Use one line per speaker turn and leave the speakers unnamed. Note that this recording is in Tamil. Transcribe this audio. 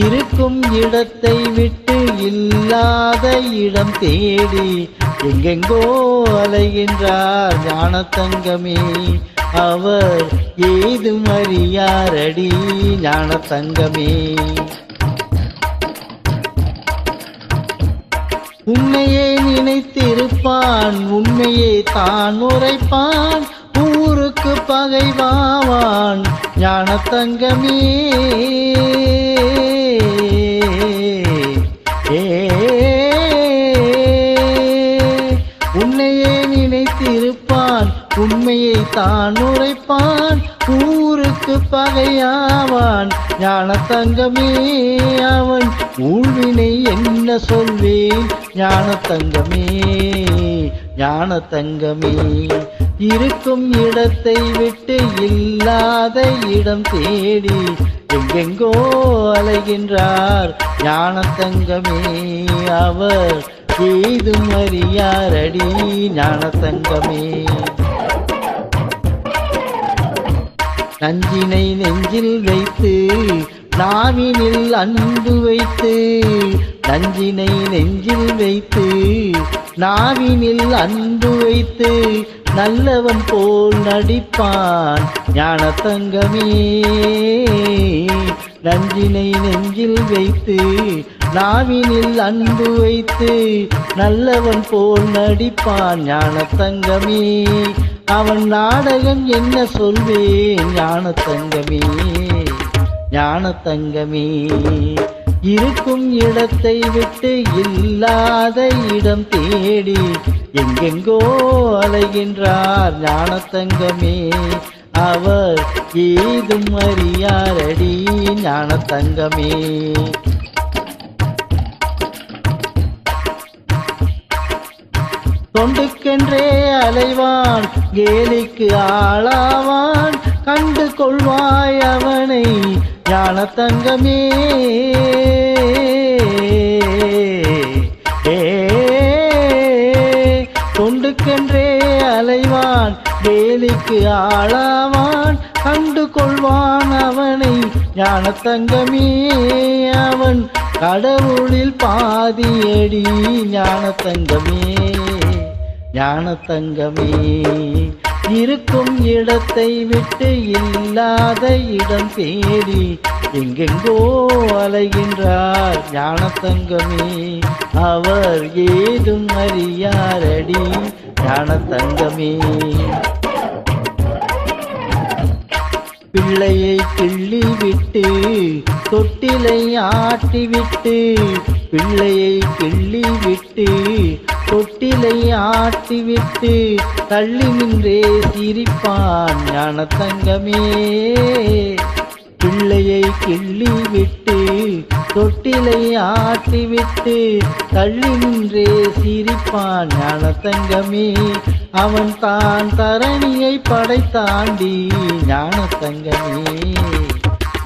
இருக்கும் இடத்தை விட்டு இல்லாத இடம் தேடி எங்கெங்கோ அலைகின்றார் ஞானத்தங்கமே. அவர் ஏதும் அறியாரடி ஞானத்தங்கமே. உண்மையை நினைத்திருப்பான் உண்மையை தான் உரைப்பான் ஊருக்கு பகைவாவான் ஞானத்தங்கமே. உண்மையை தான் உரைப்பான் ஊருக்கு பகையாவான் ஞானத்தங்கமே அவன். ஊழ்வினை என்ன சொல்வேன்? ஞானத்தங்கமே ஞானத்தங்கமே. இருக்கும் இடத்தை விட்டு இல்லாத இடம் தேடி எங்கெங்கோ அலைகின்றார் ஞானத்தங்கமே அவர். ஏதும் அறியாரடி ஞானத்தங்கமே. நஞ்சினை நெஞ்சில் வைத்து நாவினில் அன்பு வைத்து நஞ்சினை நெஞ்சில் வைத்து நாவினில் அன்பு வைத்து நல்லவன் போல் நடிப்பான் ஞான தங்கமே நஞ்சினை நெஞ்சில் வைத்து நாவினில் அன்பு வைத்து நல்லவன் போல் நடிப்பான் ஞான தங்கமே அவன் நாடகம் என்ன சொல்வேன்? ஞானத்தங்கமே ஞானத்தங்கமே. இருக்கும் இடத்தை விட்டு இல்லாத இடம் தேடி எங்கெங்கோ அலைகின்றார் ஞானத்தங்கமே. அவர் ஏதும் அறியாரடி ஞானத்தங்கமே. தொண்டுக்கென்றே அலைவான் கேலிக்கு ஆளாவான் கண்டு கொள்வாய் அவனை ஞான தங்கமே தொண்டுக்கென்றே அலைவான் வேலிக்கு ஆளாவான் கண்டு கொள்வான் அவனை ஞான தங்கமே அவன் கடவுளில் பாதியடி ஞான தங்கமே ஞான தங்கமே இருக்கும் இடத்தை விட்டு இல்லாத இடம் தேடி எங்கெங்கோ அலைகின்றார் ஞான தங்கமே அவர் ஏதும் அறியாரடி ஞான தங்கமே பிள்ளையை கிள்ளி விட்டு தொட்டிலை ஆட்டிவிட்டு பிள்ளையை கிள்ளி விட்டு தொட்டிலை ஆட்டிவிட்டு தள்ளி நின்றே சிரிப்பான் ஞானத்தங்கமே. பிள்ளையை கிள்ளி விட்டு தொட்டிலை ஆட்டிவிட்டு தள்ளி நின்றே சிரிப்பான் ஞானத்தங்கமே. அவன் தான் தரணியை படைத்தாண்டி